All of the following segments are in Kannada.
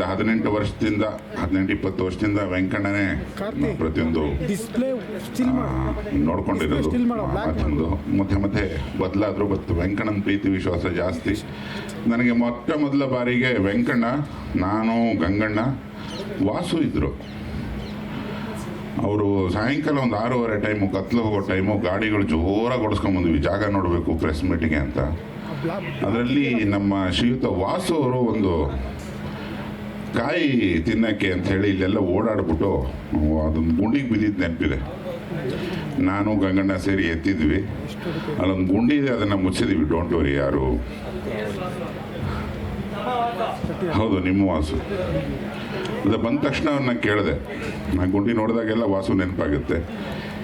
ಇಂದ ಹದಿನೆಂಟು ವರ್ಷದಿಂದ ಹದಿನೆಂಟು ಇಪ್ಪತ್ತು ವರ್ಷದಿಂದ ವೆಂಕಣ್ಣನೇ ಪ್ರತಿಯೊಂದು ನೋಡ್ಕೊಂಡಿರೋದು. Still ಮಧ್ಯೆ ಮತ್ತೆ ಮತ್ತೆ ಬದಲಾದ್ರು ಬತ್ತು. ವೆಂಕಣ್ಣನ ಪ್ರೀತಿ ವಿಶ್ವಾಸ ಜಾಸ್ತಿ. ನನಗೆ ಮೊಟ್ಟ ಮೊದಲ ಬಾರಿಗೆ ವೆಂಕಣ್ಣ ನಾನು ಗಂಗಣ್ಣ ವಾಸು ಇದ್ದರು ಅವರು ಸಾಯಂಕಾಲ ಒಂದು ಆರೂವರೆ ಟೈಮು ಕತ್ಲು ಹೋಗೋ ಟೈಮು ಗಾಡಿಗಳು ಜೋರಾಗಿ ಓಡಿಸ್ಕೊಂಬಂದ್ವಿ ಜಾಗ ನೋಡಬೇಕು ಪ್ರೆಸ್ ಮೀಟಿಂಗ್ ಅಂತ. ಅದರಲ್ಲಿ ನಮ್ಮ ಶ್ರೀಯುತ ವಾಸು ಅವರು ಒಂದು ಕಾಯಿ ತಿನ್ನೋಕ್ಕೆ ಅಂತ ಹೇಳಿ ಇಲ್ಲೆಲ್ಲ ಓಡಾಡ್ಬಿಟ್ಟು ಅದೊಂದು ಗುಂಡಿಗೆ ಬಿದ್ದಿದ್ದು ನೆನಪಿದೆ. ನಾನು ಗಂಗಣ್ಣ ಸೇರಿ ಎತ್ತಿದ್ವಿ. ಅಲ್ಲೊಂದು ಗುಂಡಿ ಇದೆ, ಅದನ್ನು ಮುಚ್ಚಿದ್ವಿ. ಡೋಂಟ್ ವರಿ ಯಾರು. ಹೌದು, ನಿಮ್ಮ ವಾಸು. ಅದು ಬಂದ ತಕ್ಷಣ ನಾನು ಕೇಳಿದೆ. ನಾ ಗುಂಡಿ ನೋಡಿದಾಗೆಲ್ಲ ವಾಸು ನೆನಪಾಗುತ್ತೆ.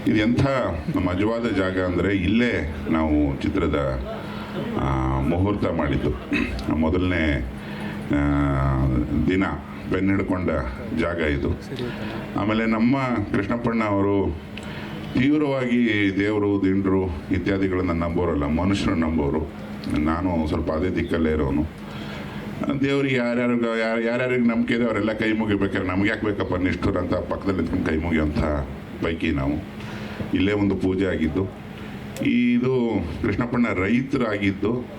ಇದು ಎಂಥ ಅಜವಾದ ಜಾಗ ಅಂದರೆ ಇಲ್ಲೇ ನಾವು ಚಿತ್ರದ ಮುಹೂರ್ತ ಮಾಡಿದ್ದು. ಮೊದಲನೇ ದಿನ ಬೆನ್ನಿಡ್ಕೊಂಡ ಜಾಗ ಇದು. ಆಮೇಲೆ ನಮ್ಮ ಕೃಷ್ಣಪ್ಪಣ್ಣ ಅವರು ತೀವ್ರವಾಗಿ ದೇವರು, ದಿಂಡ್ರು ಇತ್ಯಾದಿಗಳನ್ನು ನಂಬೋರಲ್ಲ ಮನುಷ್ಯರು ನಂಬೋರು. ನಾನು ಸ್ವಲ್ಪ ಅದೇ ದಿಕ್ಕಲ್ಲೇ ಇರೋನು. ದೇವ್ರಿಗೆ ಯಾರ್ಯಾರು ಯಾರು, ಯಾರ್ಯಾರಿಗೆ ನಂಬಿಕೆ ಇದೆ ಅವರೆಲ್ಲ ಕೈ ಮುಗಿಬೇಕಾದ್ರೆ ನಮ್ಗೆ ಯಾಕೆ ಬೇಕಪ್ಪ ನಿಷ್ಠುರ ಅಂತ ಪಕ್ಕದಲ್ಲಿ ಕೈ ಮುಗಿಯುವಂಥ ಪೈಕಿ ನಾವು. ಇಲ್ಲೇ ಒಂದು ಪೂಜೆ ಆಗಿದ್ದು. ಇದು ಕೃಷ್ಣಪ್ಪಣ್ಣ ರೈತರಾಗಿದ್ದು.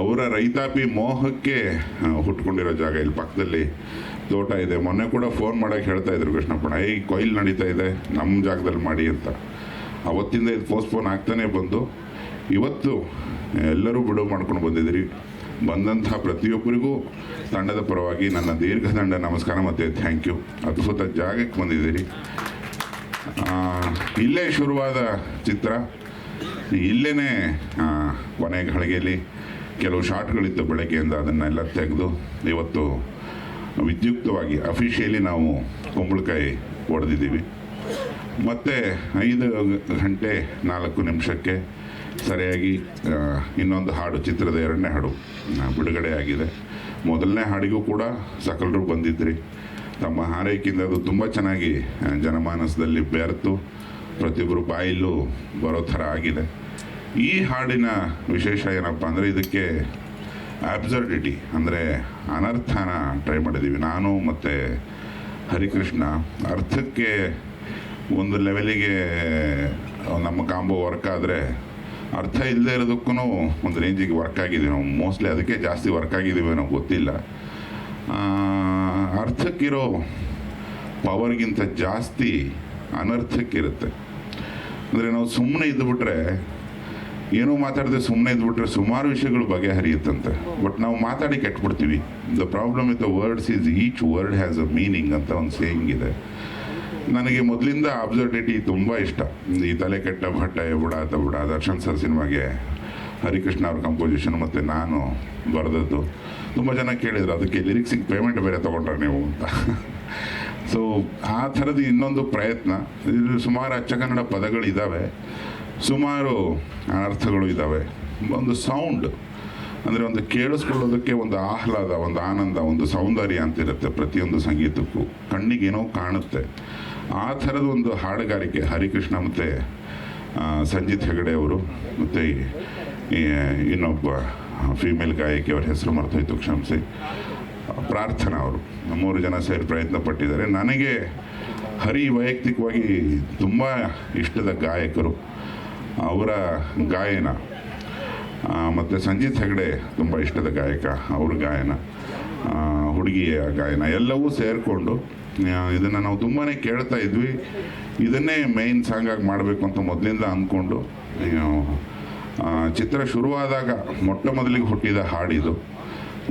ಅವರ ರೈತಾಪಿ ಮೋಹಕ್ಕೆ ಹುಟ್ಕೊಂಡಿರೋ ಜಾಗ ಇಲ್ಲಿ ಪಕ್ಕದಲ್ಲಿ ತೋಟ ಇದೆ. ಮೊನ್ನೆ ಕೂಡ ಫೋನ್ ಮಾಡೋಕ್ಕೆ ಹೇಳ್ತಾ ಇದ್ರು ಕೃಷ್ಣಪ್ಪಣ ಏ ಕೊಯ್ಲು ನಡೀತಾ ಇದೆ ನಮ್ಮ ಜಾಗದಲ್ಲಿ ಮಾಡಿ ಅಂತ. ಅವತ್ತಿಂದ ಇದು ಪೋಸ್ಟ್ಪೋನ್ ಆಗ್ತಾನೆ ಬಂದು, ಇವತ್ತು ಎಲ್ಲರೂ ಬಿಡುವು ಮಾಡ್ಕೊಂಡು ಬಂದಿದ್ದೀರಿ. ಬಂದಂಥ ಪ್ರತಿಯೊಬ್ಬರಿಗೂ ತಂಡದ ಪರವಾಗಿ ನನ್ನ ದೀರ್ಘ ತಂಡ ನಮಸ್ಕಾರ ಮತ್ತು ಥ್ಯಾಂಕ್ ಯು ಅದ್ಭುತ ಜಾಗಕ್ಕೆ ಬಂದಿದ್ದೀರಿ. ಇಲ್ಲೇ ಶುರುವಾದ ಚಿತ್ರ. ಇಲ್ಲೇ ಕೊನೆ ಗಳಿಗೆಯಲ್ಲಿ ಕೆಲವು ಶಾರ್ಟ್ಗಳಿತ್ತು ಬೆಳಗ್ಗೆಯಿಂದ ಅದನ್ನೆಲ್ಲ ತೆಗೆದು ಇವತ್ತು ವಿದ್ಯುಕ್ತವಾಗಿ ಅಫಿಷಿಯಲಿ ನಾವು ಕುಂಬಳಕಾಯಿ ಹೊಡೆದಿದ್ದೀವಿ ಮತ್ತು ಐದು ಗಂಟೆ ನಾಲ್ಕು ನಿಮಿಷಕ್ಕೆ ಸರಿಯಾಗಿ ಇನ್ನೊಂದು ಹಾಡು, ಚಿತ್ರದ ಎರಡನೇ ಹಾಡು ಬಿಡುಗಡೆ ಆಗಿದೆ. ಮೊದಲನೇ ಹಾಡಿಗೂ ಕೂಡ ಸಕಲರು ಬಂದಿದ್ರಿ. ತಮ್ಮ ಹಾರೈಕೆಯಿಂದ ಅದು ತುಂಬ ಚೆನ್ನಾಗಿ ಜನಮಾನಸದಲ್ಲಿ ಬೆರೆತು ಪ್ರತಿಯೊಬ್ಬರು ಬಾಯಲ್ಲೂ ಬರೋ ಥರ ಆಗಿದೆ. ಈ ಹಾಡಿನ ವಿಶೇಷ ಏನಪ್ಪ ಅಂದರೆ ಇದಕ್ಕೆ ಅಬ್ಸರ್ಡಿಟಿ ಅಂದರೆ ಅನರ್ಥನ ಟ್ರೈ ಮಾಡಿದ್ದೀವಿ ನಾನು ಮತ್ತು ಹರಿಕೃಷ್ಣ. ಅರ್ಥಕ್ಕೆ ಒಂದು ಲೆವೆಲಿಗೆ ನಮ್ಮ ಕಾಂಬೋ ವರ್ಕ್ ಆದರೆ ಅರ್ಥ ಇಲ್ಲದೆ ಇರೋದಕ್ಕೂ ಒಂದು ರೇಂಜಿಗೆ ವರ್ಕ್ ಆಗಿದ್ದೀವಿ ನಾವು ಮೋಸ್ಟ್ಲಿ ಅದಕ್ಕೆ ಜಾಸ್ತಿ ವರ್ಕ್ ಆಗಿದ್ದೀವಿ ಅನ್ನೋ ಗೊತ್ತಿಲ್ಲ. ಅರ್ಥಕ್ಕಿರೋ ಪವರ್ಗಿಂತ ಜಾಸ್ತಿ ಅನರ್ಥಕ್ಕಿರುತ್ತೆ. ಅಂದರೆ ನಾವು ಸುಮ್ಮನೆ ಇದ್ದುಬಿಟ್ರೆ ಏನೋ ಮಾತಾಡದೆ ಸುಮ್ಮನೆ ಇದ್ಬಿಟ್ರೆ ಸುಮಾರು ವಿಷಯಗಳು ಬಗೆಹರಿಯುತ್ತಂತೆ. ಬಟ್ ನಾವು ಮಾತಾಡಿ ಕೆಟ್ಬಿಡ್ತೀವಿ. The problem with the words is each word has a meaning ಅಂತ ಒಂದು ಸೇಯಿಂಗ್ ಇದೆ. ನನಗೆ ಮೊದಲಿಂದ ಅಬ್ಸರ್ಡಿಟಿ ತುಂಬ ಇಷ್ಟ. ಈ ತಲೆ ಕೆಟ್ಟ ಭಟ್ಟ ಬುಡ ಆತ ಬುಡ, ದರ್ಶನ್ ಸರ್ ಸಿನಿಮಾಗೆ ಹರಿಕೃಷ್ಣ ಅವ್ರ ಕಂಪೋಸಿಷನ್ ಮತ್ತು ನಾನು ಬರೆದದ್ದು. ತುಂಬ ಜನ ಕೇಳಿದ್ರು, ಅದಕ್ಕೆ ಲಿರಿಕ್ಸಿಗೆ ಪೇಮೆಂಟ್ ಬೇರೆ ತೊಗೊಂಡ್ರೆ ನೀವು ಅಂತ. ಸೊ ಆ ಥರದ ಇನ್ನೊಂದು ಪ್ರಯತ್ನ. ಇದು ಸುಮಾರು ಅಚ್ಚ ಕನ್ನಡ ಪದಗಳಿದ್ದಾವೆ ಸುಮಾರು ಅರ್ಥಗಳು ಇದ್ದಾವೆ ಒಂದು ಸೌಂಡ್ ಅಂದರೆ ಒಂದು ಕೇಳಿಸ್ಕೊಳ್ಳೋದಕ್ಕೆ ಒಂದು ಆಹ್ಲಾದ, ಒಂದು ಆನಂದ, ಒಂದು ಸೌಂದರ್ಯ ಅಂತಿರುತ್ತೆ ಪ್ರತಿಯೊಂದು ಸಂಗೀತಕ್ಕೂ. ಕಣ್ಣಿಗೇನೋ ಕಾಣುತ್ತೆ. ಆ ಥರದ ಒಂದು ಹಾಡುಗಾರಿಕೆ ಹರಿಕೃಷ್ಣ ಮತ್ತು ಸಂಜಿತ್ ಹೆಗಡೆ ಅವರು ಮತ್ತು ಇನ್ನೊಬ್ಬ ಫೀಮೇಲ್ ಗಾಯಕಿ ಅವ್ರ ಹೆಸರು ಮರ್ತೋಯ್ತು, ಕ್ಷಮಿಸಿ. ಪ್ರಾರ್ಥನಾ ಅವರು. ಮೂರು ಜನ ಸೇರಿ ಪ್ರಯತ್ನ ಪಟ್ಟಿದ್ದಾರೆ. ನನಗೆ ಹರಿ ವೈಯಕ್ತಿಕವಾಗಿ ತುಂಬ ಇಷ್ಟದ ಗಾಯಕರು. ಅವರ ಗಾಯನ. ಮತ್ತು ಸಂಜೀತ್ ಹೆಗಡೆ ತುಂಬ ಇಷ್ಟದ ಗಾಯಕ, ಅವ್ರ ಗಾಯನ ಹುಡುಗಿಯ ಗಾಯನ, ಎಲ್ಲವೂ ಸೇರಿಕೊಂಡು ಇದನ್ನು ನಾವು ತುಂಬಾ ಕೇಳ್ತಾ ಇದ್ವಿ. ಇದನ್ನೇ ಮೇಯ್ನ್ ಸಾಂಗಾಗಿ ಮಾಡಬೇಕು ಅಂತ ಮೊದಲಿಂದ ಅಂದ್ಕೊಂಡು ಚಿತ್ರ ಶುರುವಾದಾಗ ಮೊಟ್ಟ ಮೊದಲಿಗೆ ಹುಟ್ಟಿದ ಹಾಡಿದು,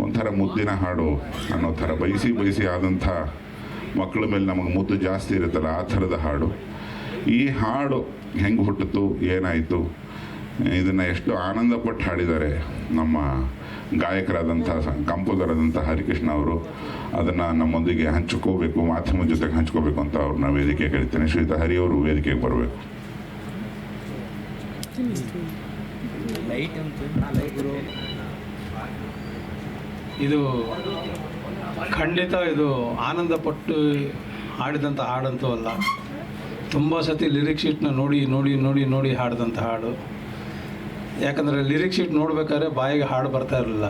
ಒಂಥರ ಮುದ್ದಿನ ಹಾಡು ಅನ್ನೋ ಥರ, ಬಯಸಿ ಬಯಸಿ ಆದಂಥ ಮಕ್ಕಳ ಮೇಲೆ ನಮಗೆ ಮುದ್ದು ಜಾಸ್ತಿ ಇರುತ್ತಲ್ಲ, ಆ ಥರದ ಹಾಡು. ಈ ಹಾಡು ಹೆಂಗೆ ಹುಟ್ಟಿತು ಏನಾಯಿತು, ಇದನ್ನು ಎಷ್ಟು ಆನಂದಪಟ್ಟು ಹಾಡಿದ್ದಾರೆ ನಮ್ಮ ಗಾಯಕರಾದಂಥ ಕಂಪೋಸರ್ ಆದಂಥ ಹರಿಕೃಷ್ಣ ಅವರು. ಅದನ್ನು ನಮ್ಮೊಂದಿಗೆ ಹಂಚ್ಕೋಬೇಕು ಮಾಧ್ಯಮದ ಜೊತೆಗೆ ಹಂಚ್ಕೋಬೇಕು ಅಂತ ಅವ್ರನ್ನ ವೇದಿಕೆ ಕರಿತೇನೆ ಶ್ರೀತ ಹರಿ ಅವರು ವೇದಿಕೆಗೆ ಬರಬೇಕು. ಇದು ಖಂಡಿತ ಇದು ಆನಂದ ಪಟ್ಟು ಹಾಡಿದಂಥ ಹಾಡಂತೂ ಅಲ್ಲ. ತುಂಬ ಸತಿ ಲಿರಿಕ್ ಶೀಟ್ನ ನೋಡಿ ನೋಡಿ ನೋಡಿ ನೋಡಿ ಹಾಡಿದಂಥ ಹಾಡು. ಯಾಕಂದರೆ ಲಿರಿಕ್ ಶೀಟ್ ನೋಡ್ಬೇಕಾದ್ರೆ ಬಾಯಿಗೆ ಹಾಡು ಬರ್ತಾ ಇರಲಿಲ್ಲ.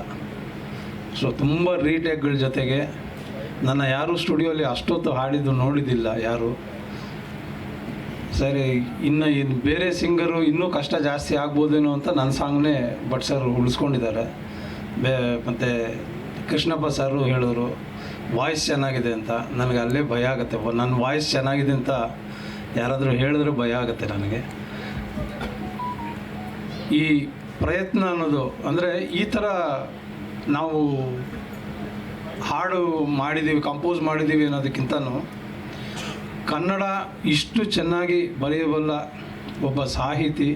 ಸೊ ತುಂಬ ರೀಟೇಕ್ಗಳ ಜೊತೆಗೆ ನನ್ನ ಯಾರು ಸ್ಟುಡಿಯೋಲಿ ಅಷ್ಟೊತ್ತು ಹಾಡಿದ್ದು ನೋಡಿದ್ದಿಲ್ಲ ಯಾರು. ಸರಿ, ಇನ್ನು ಇನ್ನು ಬೇರೆ ಸಿಂಗರು ಇನ್ನೂ ಕಷ್ಟ ಜಾಸ್ತಿ ಆಗ್ಬೋದೇನೋ ಅಂತ ನನ್ನ ಸಾಂಗ್ನೇ ಭಟ್ ಸರ್ ಉಳಿಸ್ಕೊಂಡಿದ್ದಾರೆ. ಬೇ, ಮತ್ತು ಕೃಷ್ಣಪ್ಪ ಸರು ಹೇಳೋರು ವಾಯ್ಸ್ ಚೆನ್ನಾಗಿದೆ ಅಂತ. ನನಗೆ ಅಲ್ಲೇ ಭಯ ಆಗುತ್ತೆ. ನನ್ನ ವಾಯ್ಸ್ ಚೆನ್ನಾಗಿದೆ ಅಂತ ಯಾರಾದರೂ ಹೇಳಿದ್ರೆ ಭಯ ಆಗುತ್ತೆ ನನಗೆ. ಈ ಪ್ರಯತ್ನ ಅನ್ನೋದು, ಅಂದರೆ ಈ ಥರ ನಾವು ಹಾಡು ಮಾಡಿದ್ದೀವಿ ಕಂಪೋಸ್ ಮಾಡಿದ್ದೀವಿ ಅನ್ನೋದಕ್ಕಿಂತನೂ ಕನ್ನಡ ಇಷ್ಟು ಚೆನ್ನಾಗಿ ಬರೆಯಬಲ್ಲ ಒಬ್ಬ ಸಾಹಿತಿ,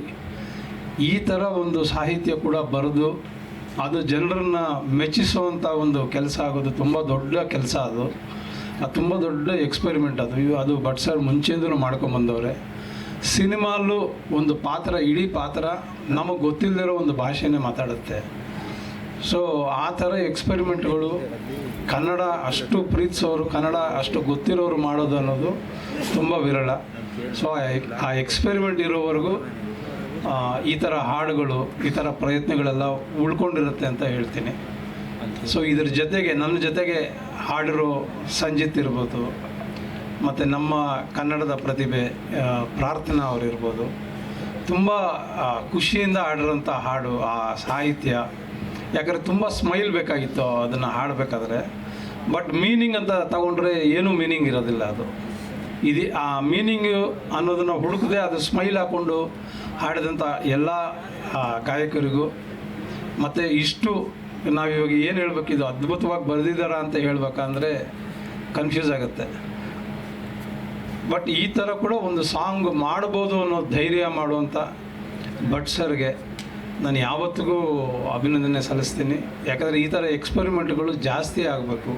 ಈ ಥರ ಒಂದು ಸಾಹಿತ್ಯ ಕೂಡ ಬರೆದು ಅದು ಜನರನ್ನು ಮೆಚ್ಚಿಸುವಂಥ ಒಂದು ಕೆಲಸ ಆಗೋದು, ತುಂಬ ದೊಡ್ಡ ಕೆಲಸ ಅದು. ಅದು ತುಂಬ ದೊಡ್ಡ ಎಕ್ಸ್ಪೆರಿಮೆಂಟ್ ಅದು. ಅದು ಭಟ್ ಸರ್ ಮುಂಚೆಯಿಂದಲೂ ಮಾಡ್ಕೊಂಬಂದವ್ರೆ ಸಿನಿಮಾಲ್ಲೂ ಒಂದು ಪಾತ್ರ, ಇಡೀ ಪಾತ್ರ ನಮಗೆ ಗೊತ್ತಿಲ್ಲದಿರೋ ಒಂದು ಭಾಷೆನೇ ಮಾತಾಡುತ್ತೆ. ಸೊ ಆ ಥರ ಎಕ್ಸ್ಪೆರಿಮೆಂಟ್ಗಳು ಕನ್ನಡ ಅಷ್ಟು ಪ್ರೀತಿಸೋರು, ಕನ್ನಡ ಅಷ್ಟು ಗೊತ್ತಿರೋರು ಮಾಡೋದು ಅನ್ನೋದು ತುಂಬ ವಿರಳ. ಸೊ ಆ ಎಕ್ಸ್ಪೆರಿಮೆಂಟ್ ಇರೋವರೆಗೂ ಈ ಥರ ಹಾಡುಗಳು, ಈ ಥರ ಪ್ರಯತ್ನಗಳೆಲ್ಲ ಉಳ್ಕೊಂಡಿರುತ್ತೆ ಅಂತ ಹೇಳ್ತೀನಿ. ಸೊ ಇದ್ರ ಜೊತೆಗೆ ನನ್ನ ಜೊತೆಗೆ ಹಾಡಿರೋ ಸಂಜಿತ್ ಇರ್ಬೋದು, ಮತ್ತು ನಮ್ಮ ಕನ್ನಡದ ಪ್ರತಿಭೆ ಪ್ರಾರ್ಥನಾ ಅವರಿರ್ಬೋದು ತುಂಬ ಖುಷಿಯಿಂದ ಹಾಡಿರೋಂಥ ಹಾಡು, ಆ ಸಾಹಿತ್ಯ. ಯಾಕಂದರೆ ತುಂಬ ಸ್ಮೈಲ್ ಬೇಕಾಗಿತ್ತು ಅದನ್ನು ಹಾಡಬೇಕಾದ್ರೆ. ಬಟ್ ಮೀನಿಂಗ್ ಅಂತ ತಗೊಂಡ್ರೆ ಏನೂ ಮೀನಿಂಗ್ ಇರೋದಿಲ್ಲ ಅದು. ಇದು, ಆ ಮೀನಿಂಗು ಅನ್ನೋದನ್ನು ಹುಡುಕದೆ ಅದು ಸ್ಮೈಲ್ ಹಾಕ್ಕೊಂಡು ಹಾಡಿದಂಥ ಎಲ್ಲ ಗಾಯಕರಿಗೂ, ಮತ್ತು ಇಷ್ಟು ನಾವು ಇವಾಗ ಏನು ಹೇಳ್ಬೇಕು? ಇದು ಅದ್ಭುತವಾಗಿ ಬರೆದಿದ್ದಾರ ಅಂತ ಹೇಳ್ಬೇಕಂದ್ರೆ ಕನ್ಫ್ಯೂಸ್ ಆಗುತ್ತೆ. ಬಟ್ ಈ ಥರ ಕೂಡ ಒಂದು ಸಾಂಗ್ ಮಾಡ್ಬೋದು ಅನ್ನೋ ಧೈರ್ಯ ಮಾಡುವಂಥ ಭಟ್ ಸರ್ಗೆ ನಾನು ಯಾವತ್ತಿಗೂ ಅಭಿನಂದನೆ ಸಲ್ಲಿಸ್ತೀನಿ. ಯಾಕಂದರೆ ಈ ಥರ ಎಕ್ಸ್ಪೆರಿಮೆಂಟ್ಗಳು ಜಾಸ್ತಿ ಆಗಬೇಕು.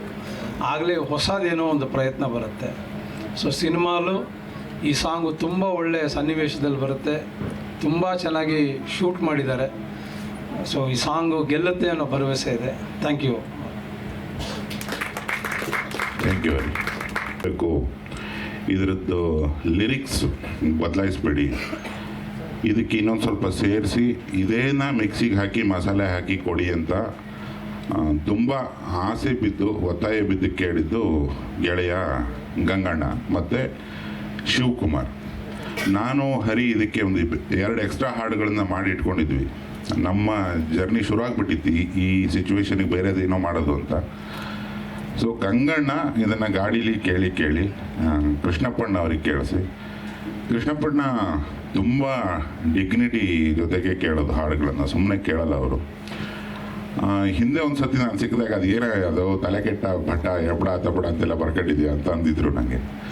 ಆಗಲೇ ಹೊಸದೇನೋ ಒಂದು ಪ್ರಯತ್ನ ಬರುತ್ತೆ. ಸೊ ಸಿನಿಮಾಲು ಈ ಸಾಂಗು ತುಂಬ ಒಳ್ಳೆಯ ಸನ್ನಿವೇಶದಲ್ಲಿ ಬರುತ್ತೆ. ತುಂಬ ಚೆನ್ನಾಗಿ ಶೂಟ್ ಮಾಡಿದ್ದಾರೆ. ಸೊ ಈ ಸಾಂಗು ಗೆಲ್ಲುತ್ತೆ ಅನ್ನೋ ಭರವಸೆ ಇದೆ. ಥ್ಯಾಂಕ್ ಯು ಥ್ಯಾಂಕ್ ಯು ಬೇಕು ಇದರದ್ದು ಲಿರಿಕ್ಸ್ ಬದಲಾಯಿಸ್ಬೇಡಿ. ಇದಕ್ಕೆ ಇನ್ನೊಂದು ಸ್ವಲ್ಪ ಸೇರಿಸಿ, ಇದೇನ ಮಿಕ್ಸಿಗೆ ಹಾಕಿ, ಮಸಾಲೆ ಹಾಕಿ ಕೊಡಿ ಅಂತ ತುಂಬ ಆಸೆ ಬಿದ್ದು, ಒತ್ತಾಯ ಬಿದ್ದು ಕೇಳಿದ್ದು ಗೆಳೆಯ ಗಂಗಣ್ಣ ಮತ್ತು ಶಿವಕುಮಾರ್. ನಾನು, ಹರಿ ಇದಕ್ಕೆ ಒಂದು ಎರಡು ಎಕ್ಸ್ಟ್ರಾ ಹಾಡುಗಳನ್ನು ಮಾಡಿ ಇಟ್ಕೊಂಡಿದ್ವಿ ನಮ್ಮ ಜರ್ನಿ ಶುರು ಆಗ್ಬಿಟ್ಟಿತ್ತು ಈ- ಸಿಚುವೇಶನಿಗೆ ಏನೋ ಮಾಡೋದು ಅಂತ. ಸೊ ಗಂಗಣ್ಣ ಇದನ್ನು ಗಾಡೀಲಿ ಕೇಳಿ ಕೇಳಿ ಕೃಷ್ಣಪ್ಪಣ್ಣ ಅವ್ರಿಗೆ ಕೇಳಿಸಿ. ಕೃಷ್ಣಪ್ಪಣ್ಣ ತುಂಬ ಡಿಗ್ನಿಟಿ ಜೊತೆಗೆ ಕೇಳೋದು, ಹಾಡುಗಳನ್ನು. ಸುಮ್ಮನೆ ಕೇಳಲ್ಲ ಅವರು. ಹಿಂದೆ ಒಂದು ಸತಿ ನಾನು ಸಿಕ್ಕಿದಾಗ ಅದು ಏನೇ ಅದು ತಲೆ ಕೆಟ್ಟ ಭಟ್ಟ ಎಬ್ಬಡ ತಬಡ ಅಂತೆಲ್ಲ ಬರ್ಕೊಂಡಿದ್ಯಾ ಅಂತ ಅಂದಿದ್ರು ನನಗೆ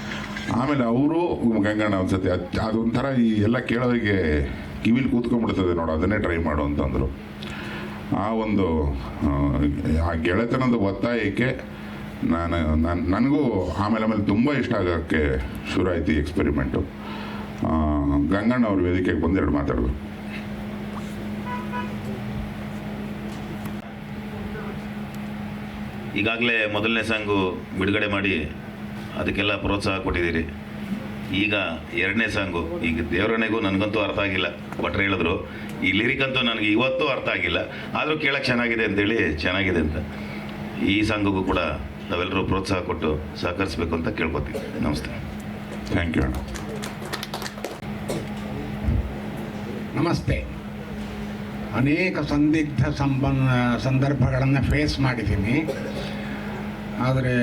ಆಮೇಲೆ ಅವರು, ಗಂಗಣ್ಣ ಒಂದು ಸತಿ ಅದು, ಅದೊಂಥರ ಈ ಎಲ್ಲ ಕೇಳೋರಿಗೆ ಕಿವಿಲಿ ಕೂತ್ಕೊಂಡ್ಬಿಡ್ತದೆ ನೋಡು ಅದನ್ನೇ ಟ್ರೈ ಮಾಡು ಅಂತಂದರು. ಆ ಒಂದು ಆ, ಗೆಳೆತನದ ಒತ್ತಾಯಕ್ಕೆ ನಾನು ನಾನು ನನಗೂ ಆಮೇಲೆ ಆಮೇಲೆ ತುಂಬ ಇಷ್ಟ ಆಗೋಕ್ಕೆ ಶುರು ಆಯಿತು ಈ ಎಕ್ಸ್ಪೆರಿಮೆಂಟು ಗಂಗಣ್ಣ ಅವ್ರ ವೇದಿಕೆಗೆ ಎರಡು ಮಾತಾಡೋದು ಈಗಾಗಲೇ ಮೊದಲನೇ ಸಾಂಗು ಬಿಡುಗಡೆ ಮಾಡಿ ಅದಕ್ಕೆಲ್ಲ ಪ್ರೋತ್ಸಾಹ ಕೊಟ್ಟಿದ್ದೀರಿ. ಈಗ ಎರಡನೇ ಸಾಂಗು ಈಗ ದೇವರನೆಗೂ ನನಗಂತೂ ಅರ್ಥ ಆಗಿಲ್ಲ. ಭಟ್ರು ಹೇಳಿದ್ರು ಈ ಲಿರಿಕ್ ಅಂತೂ ನನಗೆ ಇವತ್ತೂ ಅರ್ಥ ಆಗಿಲ್ಲ ಆದರೂ ಕೇಳಕ್ಕೆ ಚೆನ್ನಾಗಿದೆ ಅಂತೇಳಿ ಚೆನ್ನಾಗಿದೆ ಅಂತ. ಈ ಸಾಂಗಿಗೂ ಕೂಡ ನಾವೆಲ್ಲರೂ ಪ್ರೋತ್ಸಾಹ ಕೊಟ್ಟು ಸಹಕರಿಸಬೇಕು ಅಂತ ಕೇಳ್ಕೊತೀವಿ. ನಮಸ್ತೆ. ಥ್ಯಾಂಕ್ ಯು ಅಣ್ಣ. ನಮಸ್ತೆ. ಅನೇಕ ಸಂದಿಗ್ಧ ಸಂಬಂಧ ಸಂದರ್ಭಗಳನ್ನು ಫೇಸ್ ಮಾಡಿದ್ದೀನಿ. ಆದರೆ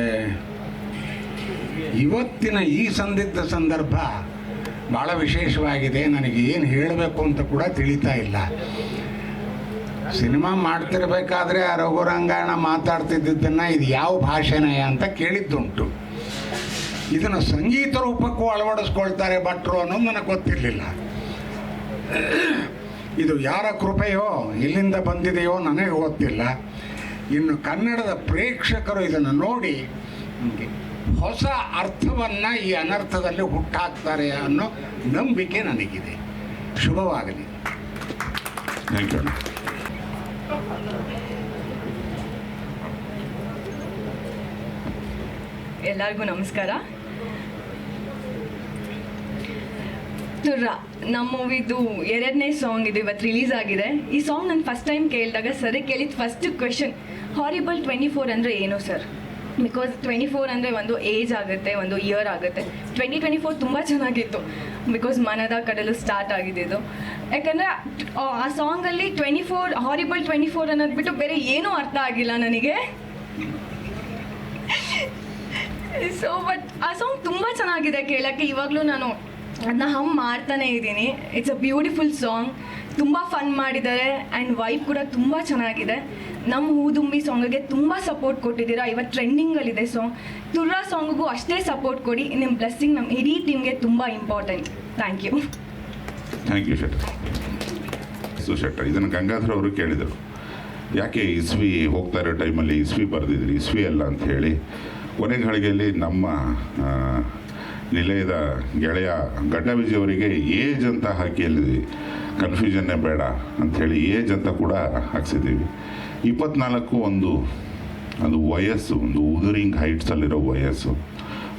ಇವತ್ತಿನ ಈ ಸಂದಿಗ್ಧ ಸಂದರ್ಭ ಭಾಳ ವಿಶೇಷವಾಗಿದೆ. ನನಗೆ ಏನು ಹೇಳಬೇಕು ಅಂತ ಕೂಡ ತಿಳಿತಾ ಇಲ್ಲ. ಸಿನಿಮಾ ಮಾಡ್ತಿರ್ಬೇಕಾದ್ರೆ ಆ ರಘುರಂಗಾಯಣ ಮಾತಾಡ್ತಿದ್ದನ್ನು ಇದು ಯಾವ ಭಾಷೆನಯ ಅಂತ ಕೇಳಿದ್ದುಂಟು. ಇದನ್ನು ಸಂಗೀತ ರೂಪಕ್ಕೂ ಅಳವಡಿಸ್ಕೊಳ್ತಾರೆ ಭಟ್ರು ಅನ್ನೋದು ನನಗೆ ಗೊತ್ತಿರಲಿಲ್ಲ. ಇದು ಯಾರ ಕೃಪೆಯೋ ಇಲ್ಲಿಂದ ಬಂದಿದೆಯೋ ನನಗೆ ಗೊತ್ತಿಲ್ಲ. ಇನ್ನು ಕನ್ನಡದ ಪ್ರೇಕ್ಷಕರು ಇದನ್ನು ನೋಡಿ ಹೊಸ ಅರ್ಥವನ್ನು ಈ ಅನರ್ಥದಲ್ಲಿ ಹುಟ್ಟಾಕ್ತಾರೆ ಅನ್ನೋ ನಂಬಿಕೆ ನನಗಿದೆ. ಶುಭವಾಗಲಿ. ಥ್ಯಾಂಕ್ ಯು ಎಲ್ಲರಿಗೂ ನಮಸ್ಕಾರ. ನಮ್ಮ ಮೂವಿದು ಎರಡನೇ ಸಾಂಗ್ ಇದು ಇವತ್ತು ರಿಲೀಸ್ ಆಗಿದೆ. ಈ ಸಾಂಗ್ ನಾನು ಫಸ್ಟ್ ಟೈಮ್ ಕೇಳಿದಾಗ ಸರಿ ಕೇಳಿದ first question horrible twenty four ಅಂದರೆ ಏನು ಸರ್ ಬಿಕಾಸ್ ಟ್ವೆಂಟಿ ಫೋರ್ ಅಂದರೆ ಒಂದು ಏಜ್ ಆಗುತ್ತೆ, ಒಂದು ಇಯರ್ ಆಗುತ್ತೆ. ಟ್ವೆಂಟಿ ಟ್ವೆಂಟಿ ಫೋರ್ ತುಂಬ ಚೆನ್ನಾಗಿತ್ತು. ಬಿಕಾಸ್ ಮನದ ಕಡಲು ಸ್ಟಾರ್ಟ್ ಆಗಿದ್ದು ಯಾಕಂದರೆ, ಆ ಸಾಂಗಲ್ಲಿ twenty four horrible twenty four ಅನ್ನೋದು ಬಿಟ್ಟು ಬೇರೆ ಏನೂ ಅರ್ಥ ಆಗಿಲ್ಲ ನನಗೆ. ಸೊ ಬಟ್ ಆ ಸಾಂಗ್ ತುಂಬ ಚೆನ್ನಾಗಿದೆ ಕೇಳೋಕ್ಕೆ. ಇವಾಗಲೂ ನಾನು ಅದನ್ನ ಹಮ್ ಮಾಡ್ತಾನೆ ಇದ್ದೀನಿ. ಇಟ್ಸ್ ಅ ಬ್ಯೂಟಿಫುಲ್ ಸಾಂಗ್ ತುಂಬ ಫನ್ ಮಾಡಿದ್ದಾರೆ. ಆ್ಯಂಡ್ ವೈಫ್ ಕೂಡ ತುಂಬ ಚೆನ್ನಾಗಿದೆ. ನಮ್ಮ ಹೂದುಂಬಿ ಸಾಂಗಿಗೆ ತುಂಬ ಸಪೋರ್ಟ್ ಕೊಟ್ಟಿದ್ದೀರಾ? ಇವತ್ತು ಟ್ರೆಂಡಿಂಗಲ್ಲಿದೆ ಸಾಂಗ್ ತುರ್ರಾ ಸಾಂಗಿಗೂ ಅಷ್ಟೇ ಸಪೋರ್ಟ್ ಕೊಡಿ. ನಿಮ್ಮ ಬ್ಲೆಸ್ಸಿಂಗ್ ನಮ್ಮ ಇಡೀ ಟೀಮ್ಗೆ ತುಂಬ important thank you thank you Shettar ಸು ಶೆಟ್ಟರ್ ಇದನ್ನು ಗಂಗಾಧರ್ ಅವರು ಕೇಳಿದರು. ಯಾಕೆ ಇಸ್ವಿ ಹೋಗ್ತಾ ಇರೋ ಟೈಮಲ್ಲಿ ಇಸ್ವಿ ಬರೆದಿದ್ರಿ? ಇಸ್ವಿ ಅಲ್ಲ ಅಂತ ಹೇಳಿ ಕೊನೆ ಘಳಿಗೆಯಲ್ಲಿ ನಮ್ಮ ನಿಲಯದ ಗೆಳೆಯ ಗಡ್ಡ ಅವರಿಗೆ ಏಜ್ ಅಂತ ಹಾಕಿ ಅಲ್ಲಿ ಕನ್ಫ್ಯೂಷನ್ನೇ ಬೇಡ ಅಂಥೇಳಿ ಏಜ್ ಅಂತ ಕೂಡ ಹಾಕ್ಸಿದ್ದೀವಿ. ಇಪ್ಪತ್ನಾಲ್ಕು ಒಂದು, ಅದು ವಯಸ್ಸು, ಒಂದು ಉದುರಿಂಗ್ ಹೈಟ್ಸಲ್ಲಿರೋ ವಯಸ್ಸು,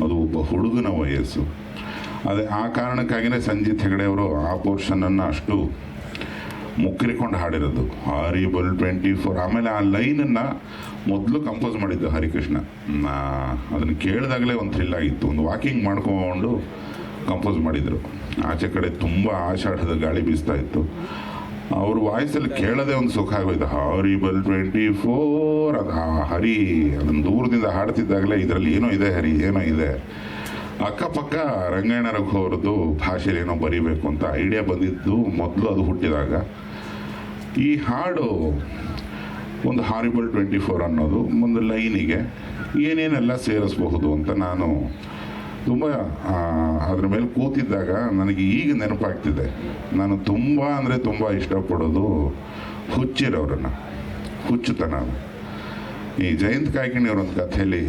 ಅದು ಒಬ್ಬ ಹುಡುಗನ ವಯಸ್ಸು. ಅದೇ ಆ ಕಾರಣಕ್ಕಾಗಿಯೇ ಸಂಜಿತ್ ಹೆಗಡೆ ಅವರು ಆ ಪೋರ್ಷನನ್ನು ಅಷ್ಟು ಮುಕ್ಕರಿಕೊಂಡು ಹಾಡಿರೋದು. ಹಾರಿಬಲ್ ಟ್ವೆಂಟಿ ಫೋರ್ ಆಮೇಲೆ ಆ ಲೈನನ್ನು ಮೊದಲು ಕಂಪೋಸ್ ಮಾಡಿದ್ದು ಹರಿಕೃಷ್ಣ. ಅದನ್ನು ಕೇಳಿದಾಗಲೇ ಒಂದು ಥ್ರಿಲ್ ಆಗಿತ್ತು. ಒಂದು ವಾಕಿಂಗ್ ಮಾಡ್ಕೊಂಡು ಕಂಪೋಸ್ ಮಾಡಿದರು. ಆಚೆ ಕಡೆ ತುಂಬ ಆಷಾಢದ ಗಾಳಿ ಬೀಸ್ತಾ ಇತ್ತು. ಅವ್ರ ವಾಯ್ಸಲ್ಲಿ ಕೇಳೋದೇ ಒಂದು ಸುಖ ಆಗೋಯ್ತು. ಹಾರಿಬಲ್ ಟ್ವೆಂಟಿ ಫೋರ್ ಅದು ಹರಿ. ಅದನ್ನು ದೂರದಿಂದ ಹಾಡ್ತಿದ್ದಾಗಲೇ ಇದರಲ್ಲಿ ಏನೋ ಇದೆ ಹರಿ, ಏನೋ ಇದೆ. ಅಕ್ಕಪಕ್ಕ ರಂಗಾಯಣ ರಘು ಅವ್ರದ್ದು ಭಾಷೆಯಲ್ಲಿ ಏನೋ ಬರೀಬೇಕು ಅಂತ ಐಡಿಯಾ ಬಂದಿದ್ದು ಮೊದಲು ಅದು ಹುಟ್ಟಿದಾಗ. ಈ ಹಾಡು ಒಂದು ಹಾರಿಬಲ್ ಟ್ವೆಂಟಿ ಫೋರ್ ಅನ್ನೋದು ಒಂದು ಲೈನಿಗೆ ಏನೇನೆಲ್ಲ ಸೇರಿಸಬಹುದು ಅಂತ ನಾನು ತುಂಬ ಅದ್ರ ಮೇಲೆ ಕೂತಿದ್ದಾಗ ನನಗೆ ಈಗ ನೆನಪಾಗ್ತಿದೆ. ನಾನು ತುಂಬ ಅಂದರೆ ತುಂಬ ಇಷ್ಟಪಡೋದು ಹುಚ್ಚಿರೋರನ್ನು ಹುಚ್ಚುತನ ಈ ಜಯಂತ್ ಕಾಯ್ಕಿಣಿ ಅವರೊಂದು ಕಥೆಯಲ್ಲಿ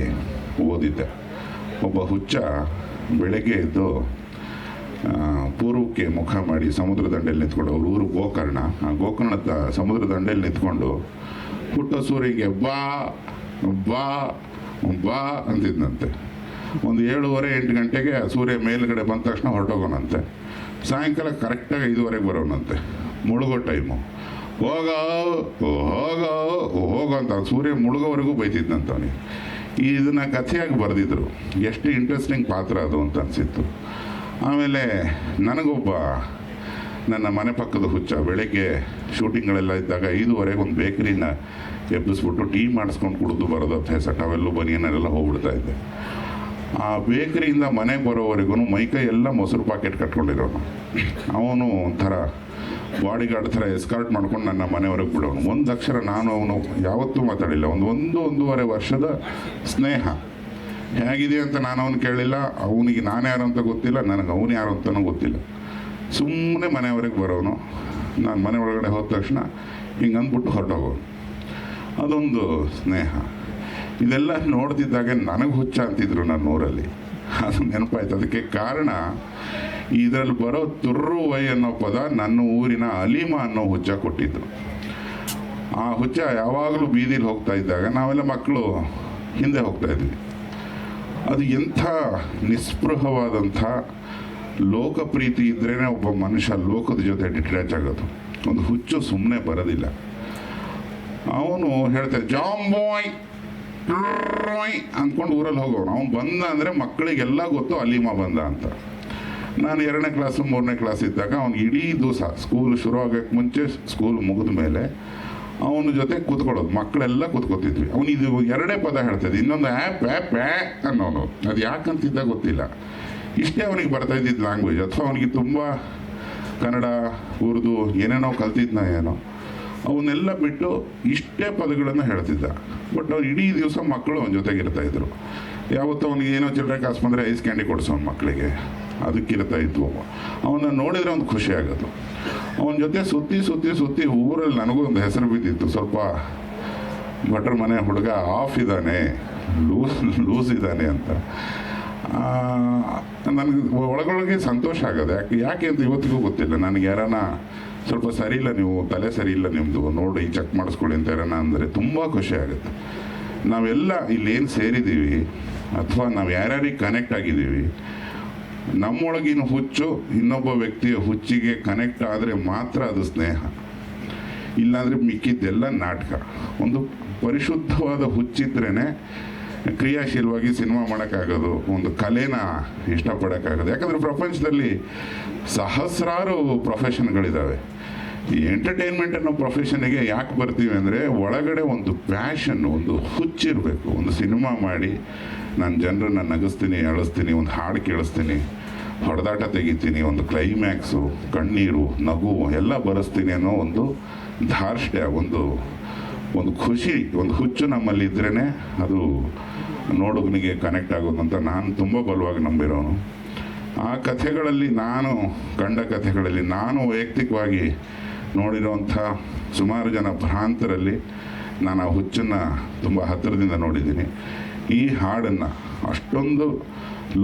ಓದಿದ್ದೆ. ಒಬ್ಬ ಹುಚ್ಚ ಬೆಳಗ್ಗೆ ಎದ್ದು ಪೂರ್ವಕ್ಕೆ ಮುಖ ಮಾಡಿ ಸಮುದ್ರ ದಂಡೆಯಲ್ಲಿ ನಿಂತ್ಕೊಂಡು, ಅವ್ರ ಊರು ಗೋಕರ್ಣ. ಆ ಗೋಕರ್ಣದ ಸಮುದ್ರ ದಂಡೆಯಲ್ಲಿ ನಿಂತ್ಕೊಂಡು, ಹುಟ್ಟೋ ಸೂರ್ಯಗೆ ಬಾ ಬಾ ಬಾ ಅಂತಿದ್ದಂತೆ ಒಂದು ಏಳುವರೆ ಎಂಟು ಗಂಟೆಗೆ ಸೂರ್ಯ ಮೇಲುಗಡೆ ಬಂದ ತಕ್ಷಣ ಹೊರಟೋಗೋಣಂತೆ ಸಾಯಂಕಾಲ ಕರೆಕ್ಟಾಗಿ ಐದುವರೆಗೆ ಬರೋಣಂತೆ ಮುಳುಗೋ ಟೈಮು. ಹೋಗೋ ಹೋಗೋ ಹೋಗೋ ಅಂತ ಸೂರ್ಯ ಮುಳುಗೋವರೆಗೂ ಬೈತಿದ್ದಂತ ಅವನಿಗೆ. ಇದನ್ನು ಕಥೆಯಾಗಿ ಬರೆದಿದ್ರು. ಎಷ್ಟು ಇಂಟ್ರೆಸ್ಟಿಂಗ್ ಪಾತ್ರ ಅದು ಅಂತ ಅನಿಸಿತ್ತು. ಆಮೇಲೆ ನನಗೊಬ್ಬ ನನ್ನ ಮನೆ ಪಕ್ಕದ ಹುಚ್ಚ ಬೆಳಗ್ಗೆ ಶೂಟಿಂಗ್ಗಳೆಲ್ಲ ಇದ್ದಾಗ ಐದುವರೆಗೆ ಒಂದು ಬೇಕ್ರಿನ ಎಬ್ಬಿಸ್ಬಿಟ್ಟು ಟೀ ಮಾಡಿಸ್ಕೊಂಡು ಕುಡಿದು ಬರೋದು ಅಭ್ಯಾಸ ಟವೆಲ್ಲು ಬನಿಯನ್ನೆಲ್ಲ ಹೋಗ್ಬಿಡ್ತಾ ಇದ್ದೆ. ಆ ಬೇಕರಿಯಿಂದ ಮನೆಗೆ ಬರೋವರೆಗೂ ಮೈಕೈ ಎಲ್ಲ ಮೊಸರು ಪಾಕೆಟ್ ಕಟ್ಕೊಂಡಿರೋನು. ಅವನು ಒಂಥರ ಬಾಡಿಗಾರ್ಡ್ ಥರ ಎಸ್ಕಾರ್ಟ್ ಮಾಡ್ಕೊಂಡು ನನ್ನ ಮನೆವರೆಗೆ ಬಿಡೋನು. ಒಂದು ಅಕ್ಷರ ನಾನು ಅವನು ಯಾವತ್ತೂ ಮಾತಾಡಿಲ್ಲ. ಒಂದು ಒಂದು ಒಂದೂವರೆ ವರ್ಷದ ಸ್ನೇಹ. ಹೇಗಿದೆ ಅಂತ ನಾನು ಅವನು ಕೇಳಿಲ್ಲ. ಅವನಿಗೆ ನಾನು ಯಾರು ಅಂತ ಗೊತ್ತಿಲ್ಲ. ನನಗೆ ಅವನು ಯಾರು ಅಂತಲೂ ಗೊತ್ತಿಲ್ಲ. ಸುಮ್ಮನೆ ಮನೆಯವರೆಗೆ ಬರೋನು. ನಾನು ಮನೆ ಒಳಗಡೆ ಹೋದ ತಕ್ಷಣ ಹಿಂಗೆ ಅಂದ್ಬಿಟ್ಟು ಹೊರಟೋಗೋನು. ಅದೊಂದು ಸ್ನೇಹ. ಇದೆಲ್ಲ ನೋಡ್ತಿದ್ದಾಗ ನನಗೆ ಹುಚ್ಚ ಅಂತಿದ್ರು ನನ್ನ ಊರಲ್ಲಿ. ಅದು ನೆನಪಾಯ್ತು. ಅದಕ್ಕೆ ಕಾರಣ, ಇದರಲ್ಲಿ ಬರೋ ತುರ್ರು ವೈ ಅನ್ನೋ ಪದ ನನ್ನ ಊರಿನ ಅಲೀಮ ಅನ್ನೋ ಹುಚ್ಚ ಕೊಟ್ಟಿದ್ರು. ಆ ಹುಚ್ಚ ಯಾವಾಗಲೂ ಬೀದಿಲಿ ಹೋಗ್ತಾ ಇದ್ದಾಗ ನಾವೆಲ್ಲ ಮಕ್ಕಳು ಹಿಂದೆ ಹೋಗ್ತಾ ಇದ್ವಿ. ಅದು ಎಂಥ ನಿಸ್ಪೃಹವಾದಂಥ ಲೋಕಪ್ರೀತಿ ಇದ್ರೇ ಒಬ್ಬ ಮನುಷ್ಯ ಲೋಕದ ಜೊತೆ ಡಿಟ್ಯಾಚ್ ಆಗೋದು. ಒಂದು ಹುಚ್ಚು ಸುಮ್ಮನೆ ಬರೋದಿಲ್ಲ. ಅವನು ಹೇಳ್ತಾರೆ ಜಾಂಬಾಯ್! ಅಂದ್ಕೊಂಡು ಊರಲ್ಲಿ ಹೋಗೋಣ ಅವ್ನು ಬಂದ ಅಂದರೆ ಮಕ್ಕಳಿಗೆಲ್ಲ ಗೊತ್ತು ಅಲ್ಲಿಮ ಬಂದ ಅಂತ. ನಾನು ಎರಡನೇ ಕ್ಲಾಸು ಮೂರನೇ ಕ್ಲಾಸ್ ಇದ್ದಾಗ ಅವ್ನು ಇಡೀ ದಿವಸ ಸ್ಕೂಲ್ ಶುರು ಆಗೋಕ್ಕೆ ಮುಂಚೆ ಸ್ಕೂಲ್ ಮುಗಿದ ಮೇಲೆ ಅವನ ಜೊತೆ ಕೂತ್ಕೊಳ್ಳೋದು. ಮಕ್ಕಳೆಲ್ಲ ಕೂತ್ಕೊತಿದ್ವಿ. ಅವನು ಇದು ಎರಡೇ ಪದ ಹೇಳ್ತಿದ್ದೆ ಇನ್ನೊಂದು ಆ್ಯಪ್ ಆ್ಯಪ್ ಆ ಅನ್ನೋನು. ಅದು ಯಾಕಂತಿದ್ದ ಗೊತ್ತಿಲ್ಲ. ಇಷ್ಟೇ ಅವನಿಗೆ ಬರ್ತಾ ಇದ್ದಿದ್ದು ಲ್ಯಾಂಗ್ವೇಜ್ ಅಥವಾ ಅವನಿಗೆ ತುಂಬ ಕನ್ನಡ, ಉರ್ದು, ಏನೇನೋ ಕಲ್ತಿದ್ನ ಏನೋ. ಅವನ್ನೆಲ್ಲ ಬಿಟ್ಟು ಇಷ್ಟೇ ಪದಗಳನ್ನು ಹೇಳ್ತಿದ್ದ. ಬಟ್ ಅವ್ರು ಇಡೀ ದಿವಸ ಮಕ್ಕಳು ಅವನ ಜೊತೆಗಿರ್ತಾ ಇದ್ರು. ಯಾವತ್ತೂ ಅವನಿಗೆ ಏನೋ ಚಿಲ್ಡ್ರೆ ಕಾಸು ಬಂದರೆ ಐಸ್ ಕ್ಯಾಂಡಿ ಕೊಡಿಸೋನು ಮಕ್ಕಳಿಗೆ ಅದಕ್ಕಿರ್ತಾ ಇದ್ವು ಅವನ್ನ ನೋಡಿದರೆ ಒಂದು ಖುಷಿ ಆಗೋದು. ಅವನ ಜೊತೆ ಸುತ್ತಿ ಸುತ್ತಿ ಸುತ್ತಿ ಊರಲ್ಲಿ ನನಗೂ ಒಂದು ಹೆಸರು ಬಿದ್ದಿತ್ತು. ಸ್ವಲ್ಪ ಭಟ್ರ ಮನೆ ಹುಡುಗ ಆಫ್ ಇದ್ದಾನೆ, ಲೂಸ್ ಲೂಸ್ ಇದ್ದಾನೆ ಅಂತ. ನನಗೆ ಒಳಗೊಳಗೆ ಸಂತೋಷ ಆಗೋದು. ಯಾಕೆ ಯಾಕೆ ಅಂತ ಇವತ್ತಿಗೂ ಗೊತ್ತಿಲ್ಲ. ನನಗೆ ಯಾರನ್ನ ಸ್ವಲ್ಪ ಸರಿ ಇಲ್ಲ ನೀವು, ತಲೆ ಸರಿ ಇಲ್ಲ ನಿಮ್ಮದು ನೋಡಿ ಚೆಕ್ ಮಾಡಿಸ್ಕೊಳ್ಳಿ ಅಂತ ಏನೋ ಅಂದರೆ ತುಂಬ ಖುಷಿ ಆಗುತ್ತೆ. ನಾವೆಲ್ಲ ಇಲ್ಲೇನು ಸೇರಿದ್ದೀವಿ ಅಥವಾ ನಾವು ಯಾರ್ಯಾರಿಗೆ ಕನೆಕ್ಟ್ ಆಗಿದ್ದೀವಿ ನಮ್ಮೊಳಗಿನ ಹುಚ್ಚು, ಇನ್ನೊಬ್ಬ ವ್ಯಕ್ತಿಯ ಹುಚ್ಚಿಗೆ ಕನೆಕ್ಟ್ ಆದರೆ ಮಾತ್ರ ಅದು ಸ್ನೇಹ. ಇಲ್ಲಾಂದರೆ ಮಿಕ್ಕಿದ್ದೆಲ್ಲ ನಾಟಕ. ಒಂದು ಪರಿಶುದ್ಧವಾದ ಹುಚ್ಚಿದ್ರೇ ಕ್ರಿಯಾಶೀಲವಾಗಿ ಸಿನಿಮಾ ಮಾಡೋಕ್ಕಾಗೋದು, ಒಂದು ಕಲೆನ ಇಷ್ಟಪಡೋಕ್ಕಾಗೋದು. ಯಾಕಂದರೆ ಪ್ರಪಂಚದಲ್ಲಿ ಸಹಸ್ರಾರು ಪ್ರೊಫೆಷನ್ಗಳಿದ್ದಾವೆ ಈ ಎಂಟರ್ಟೈನ್ಮೆಂಟ್ ಅನ್ನೋ ಪ್ರೊಫೆಷನ್ಗೆ ಯಾಕೆ ಬರ್ತೀವಿ ಅಂದರೆ ಒಳಗಡೆ ಒಂದು ಪ್ಯಾಷನ್ ಒಂದು ಹುಚ್ಚಿರಬೇಕು ಒಂದು ಸಿನಿಮಾ ಮಾಡಿ, ನಾನು ಜನರನ್ನು ನಗಿಸ್ತೀನಿ, ಅಳಿಸ್ತೀನಿ, ಒಂದು ಹಾಡು ಕೇಳಿಸ್ತೀನಿ, ಹೊಡೆದಾಟ ತೆಗಿತೀನಿ, ಒಂದು ಕ್ಲೈಮ್ಯಾಕ್ಸು ಕಣ್ಣೀರು, ನಗು ಎಲ್ಲ ಬರೆಸ್ತೀನಿ ಅನ್ನೋ ಒಂದು ಧಾರ್ಷ್ಟ್ಯ, ಒಂದು ಒಂದು ಖುಷಿ, ಒಂದು ಹುಚ್ಚು ನಮ್ಮಲ್ಲಿ ಇದ್ರೇ ಅದು ನೋಡುಗನಿಗೆ ಕನೆಕ್ಟ್ ಆಗೋದು ಅಂತ ನಾನು ತುಂಬ ಬಲವಾಗಿ ನಂಬಿರೋನು. ಆ ಕಥೆಗಳಲ್ಲಿ ನಾನು ಕಂಡ ಕಥೆಗಳಲ್ಲಿ ನಾನು ವೈಯಕ್ತಿಕವಾಗಿ ನೋಡಿರುವಂಥ ಸುಮಾರು ಜನ ಭ್ರಾಂತರಲ್ಲಿ ನಾನು ಆ ಹುಚ್ಚನ್ನು ತುಂಬ ಹತ್ತಿರದಿಂದ ನೋಡಿದ್ದೀನಿ. ಈ ಹಾಡನ್ನು ಅಷ್ಟೊಂದು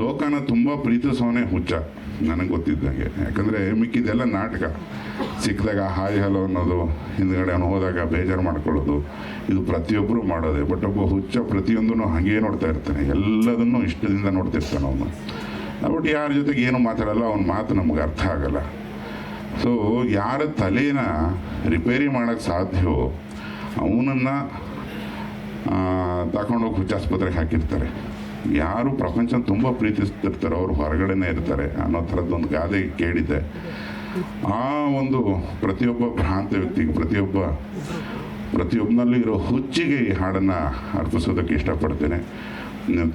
ಲೋಕನ ತುಂಬ ಪ್ರೀತಿಸೋನೇ ಹುಚ್ಚ, ನನಗೆ ಗೊತ್ತಿದ್ದಂಗೆ ಯಾಕಂದರೆ ಮಿಕ್ಕಿದೆಲ್ಲ ನಾಟಕ. ಸಿಕ್ಕಿದಾಗ ಹಾಯ್ ಹಲೋ ಅನ್ನೋದು, ಹಿಂದ್ಗಡೆ ಅವನು ಹೋದಾಗ ಬೇಜಾರು ಮಾಡ್ಕೊಳ್ಳೋದು, ಇದು ಪ್ರತಿಯೊಬ್ಬರು ಮಾಡೋದೇ. ಬಟ್ ಒಬ್ಬ ಹುಚ್ಚ ಪ್ರತಿಯೊಂದನ್ನು ಹಾಗೇ ನೋಡ್ತಾ ಇರ್ತಾನೆ. ಎಲ್ಲದನ್ನೂ ಇಷ್ಟದಿಂದ ನೋಡ್ತಿರ್ತಾನೆ ಅವನು. ಬಟ್ ಯಾರ ಜೊತೆಗೆ ಏನು ಮಾತಾಡಲ್ಲ, ಅವನ ಮಾತು ನಮಗೆ ಅರ್ಥ ಆಗಲ್ಲ. ಸೊ ಯಾರ ತಲೆನ ರಿಪೇರಿ ಮಾಡೋಕ್ಕೆ ಸಾಧ್ಯವೋ, ಅವನನ್ನು ತಗೊಂಡೋಗಿ ಹುಚ್ಚಾಸ್ಪತ್ರೆಗೆ ಹಾಕಿರ್ತಾರೆ. ಯಾರು ಪ್ರಪಂಚ ತುಂಬ ಪ್ರೀತಿಸ್ತಿರ್ತಾರೋ, ಅವರು ಹೊರಗಡೆನೇ ಇರ್ತಾರೆ ಅನ್ನೋ ಥರದ್ದೊಂದು ಗಾದೆ ಕೇಳಿದೆ. ಆ ಒಂದು ಪ್ರತಿಯೊಬ್ಬ ಭ್ರಾಂತ ವ್ಯಕ್ತಿಗೆ, ಪ್ರತಿಯೊಬ್ಬ, ಪ್ರತಿಯೊಬ್ಬನಲ್ಲಿ ಇರೋ ಹುಚ್ಚಿಗೆ ಈ ಹಾಡನ್ನು ಅರ್ಪಿಸೋದಕ್ಕೆ ಇಷ್ಟಪಡ್ತೇನೆ.